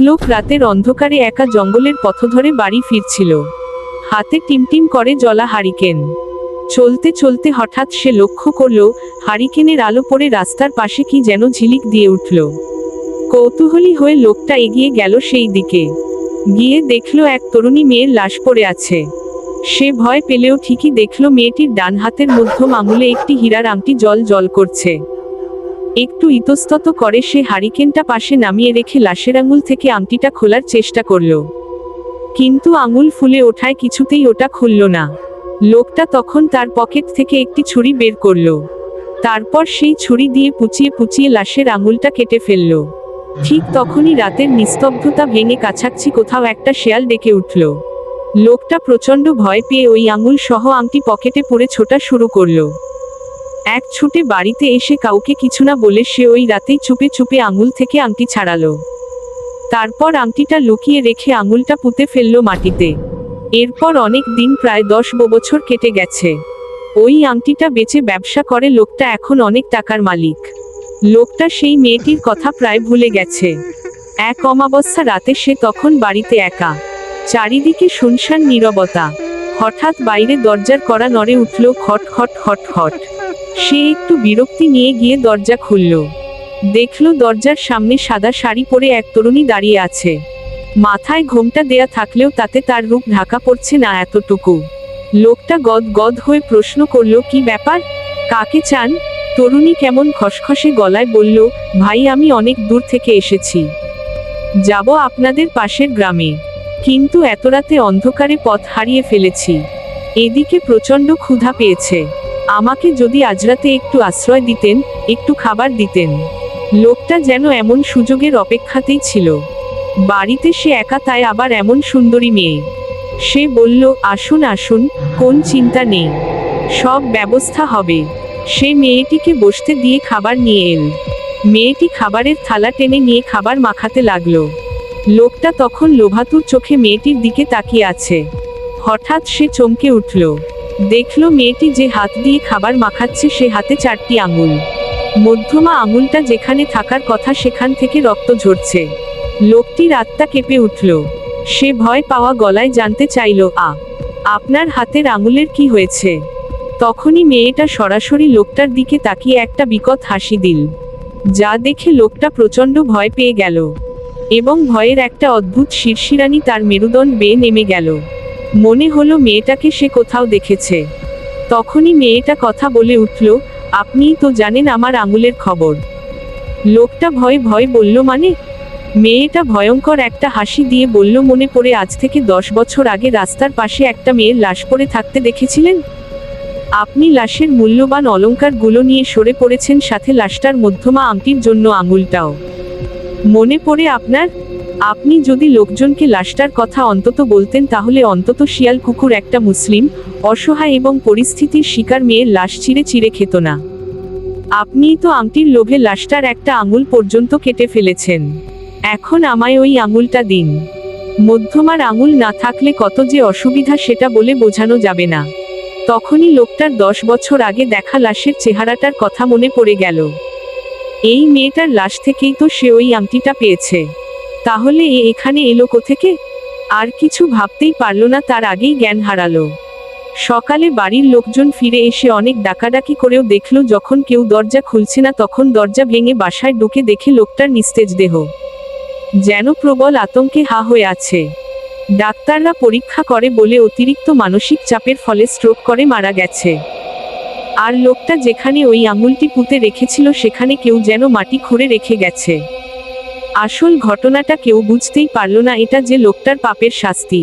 লোক রাতের অন্ধকারে একা জঙ্গলের পথ ধরে বাড়ি ফিরছিল। হাতে টিমটিম করে জলা হারিকেন। চলতে চলতে হঠাৎ সে লক্ষ্য করল, হারিকেনের আলো পড়ে রাস্তার পাশে কি যেন ঝিলিক দিয়ে উঠল। কৌতূহলী হয়ে লোকটা এগিয়ে গেল সেই দিকে। গিয়ে দেখল এক তরুণী মেয়ের লাশ পড়ে আছে। সে ভয় পেলেও ঠিকই দেখল মেয়েটির ডান হাতের মধ্যম আঙুলে একটি হীরার আংটি জল জল করছে। একটু ইতস্তত করে সে হারিকেনটা পাশে নামিয়ে রেখে লাশের আঙুল থেকে আংটিটা খোলার চেষ্টা করল। কিন্তু আঙুল ফুলে ওঠায় কিছুতেই ওটা খুলল না। লোকটা তখন তার পকেট থেকে একটি ছুরি বের করল। তারপর সেই ছুরি দিয়ে পুচিয়ে পুচিয়ে লাশের আঙুলটা কেটে ফেলল। ঠিক তখনই রাতের নিস্তব্ধতা ভেঙে কাছাকাছি কোথাও একটা শেয়াল ডেকে উঠল। লোকটা প্রচণ্ড ভয় পেয়ে ওই আঙুল সহ আংটি পকেটে পুরে ছোটা শুরু করল। এক ছুটে বাড়িতে এসে কাউকে কিছু না বলে সে ওই রাতেই চুপে চুপে আঙুল থেকে আংটি ছাড়ালো। তারপর আংটিটা লুকিয়ে রেখে আঙুলটা পুঁতে ফেলল মাটিতে। এরপর অনেক দিন প্রায় দশ বছর কেটে গেছে। ওই আংটিটা বেচে ব্যবসা করে লোকটা এখন অনেক টাকার মালিক। লোকটা সেই মেয়েটির কথা প্রায় ভুলে গেছে। এক অমাবস্যা রাতে সে তখন বাড়িতে একা। চারিদিকে শুনশান নীরবতা। হঠাৎ বাইরে দরজার করা নড়ে উঠল খট খট খট খট। সে একটু বিরক্তি নিয়ে গিয়ে দরজা খুলল। দেখল দরজার সামনে সাদা শাড়ি পরে এক তরুণী দাঁড়িয়ে আছে। মাথায় ঘোমটা দেয়া থাকলেও তাতে তার রূপ ঢাকা পড়ছে না এতটুকু। লোকটা গদ গদ হয়ে প্রশ্ন করল, কি ব্যাপার? কাকে চান? তরুণী কেমন খসখসে গলায় বলল, ভাই, আমি অনেক দূর থেকে এসেছি। যাব আপনাদের পাশের গ্রামে। কিন্তু এত রাতে অন্ধকারে পথ হারিয়ে ফেলেছি। এদিকে প্রচণ্ড ক্ষুধা পেয়েছে। আমাকে যদি আজরাতে একটু আশ্রয় দিতেন, একটু খাবার দিতেন। লোকটা যেন এমন সুযোগের অপেক্ষাতেই ছিল। বাড়িতে সে একা তাই আবার এমন সুন্দরী মেয়ে। সে বলল, আসুন আসুন, কোন চিন্তা নেই। সব ব্যবস্থা হবে। সে মেয়েটিকে বসতে দিয়ে খাবার নিয়ে এল। মেয়েটি খাবারের থালা টেনে নিয়ে খাবার মাখাতে লাগল। লোকটা তখন লোভাতুর চোখে মেয়েটির দিকে তাকিয়ে আছে। হঠাৎ সে চমকে উঠল। দেখল মেয়েটি যে হাত দিয়ে খাবার মাখাচ্ছে সে হাতে চারটি আঙুল। মধ্যমা আঙুলটা যেখানে থাকার কথা সেখান থেকে রক্ত ঝরছে। লোকটির আত্মা কেঁপে উঠল। সে ভয় পাওয়া গলায় জানতে চাইল, আ, আপনার হাতের আঙুলের কি হয়েছে? তখনই মেয়েটা সরাসরি লোকটার দিকে তাকিয়ে একটা বিকট হাসি দিল। যা দেখে লোকটা প্রচণ্ড ভয় পেয়ে গেল এবং ভয়ের একটা অদ্ভুত শিরশিরানি তার মেরুদণ্ড বেয়ে নেমে গেল। মনে হলো মেয়েটাকে সে কোথাও দেখেছে। তখনই মেয়েটা কথা বলে উঠল, আপনিই তো জানেন আমার আঙুলের খবর। লোকটা ভয় ভয় বলল মানে? মেয়েটা ভয়ঙ্কর একটা হাসি দিয়ে বলল, মনে পড়ে আজ থেকে দশ বছর আগে রাস্তার পাশে একটা মেয়ের লাশ পড়ে থাকতে দেখেছিলেন? আপনি লাশের মূল্যবান অলংকারগুলো নিয়ে সরে পড়েছেন, সাথে লাশটার মধ্যমা আংটির জন্য আঙুলটাও। মনে পড়ে আপনার? আপনি যদি লোকজনকে লাশটার কথা অন্তত বলতেন তাহলে অন্তত শিয়াল কুকুর একটা মুসলিম, অসহায় এবং পরিস্থিতির শিকার মেয়ের লাশ চিরে চিরে খেত না। আপনিই তো আংটির লোভে লাশটার একটা আঙুল পর্যন্ত কেটে ফেলেছেন। এখন আমায় ওই আঙুলটা দিন। মধ্যমার আঙুল না থাকলে কত যে অসুবিধা সেটা বলে বোঝানো যাবে না। তখনই লোকটার দশ বছর আগে দেখা লাশের চেহারাটার কথা মনে পড়ে গেল। এই মেয়েটার লাশ থেকেই তো সে ওই আংটিটা পেয়েছে। তাহলে এ এখানে এলো কোথেকে? আর কিছু ভাবতেই পারল না, তার আগেই জ্ঞান হারালো। সকালে বাড়ির লোকজন ফিরে এসে অনেক ডাকাডাকি করেও দেখল, যখন কেউ দরজা খুলছে না, তখন দরজা ভেঙে বাসায় ঢুকে দেখে লোকটার নিস্তেজ দেহ। যেন প্রবল আতঙ্কে হা হয়ে আছে। ডাক্তাররা পরীক্ষা করে বলে অতিরিক্ত মানসিক চাপের ফলে স্ট্রোক করে মারা গেছে। আর লোকটা যেখানে ওই আঙুলটি পুঁতে রেখেছিল, সেখানে কেউ যেন মাটি খুঁড়ে রেখে গেছে। আসল ঘটনাটা কেউ বুঝতেই পারল না এটা যে লোকটার পাপের শাস্তি।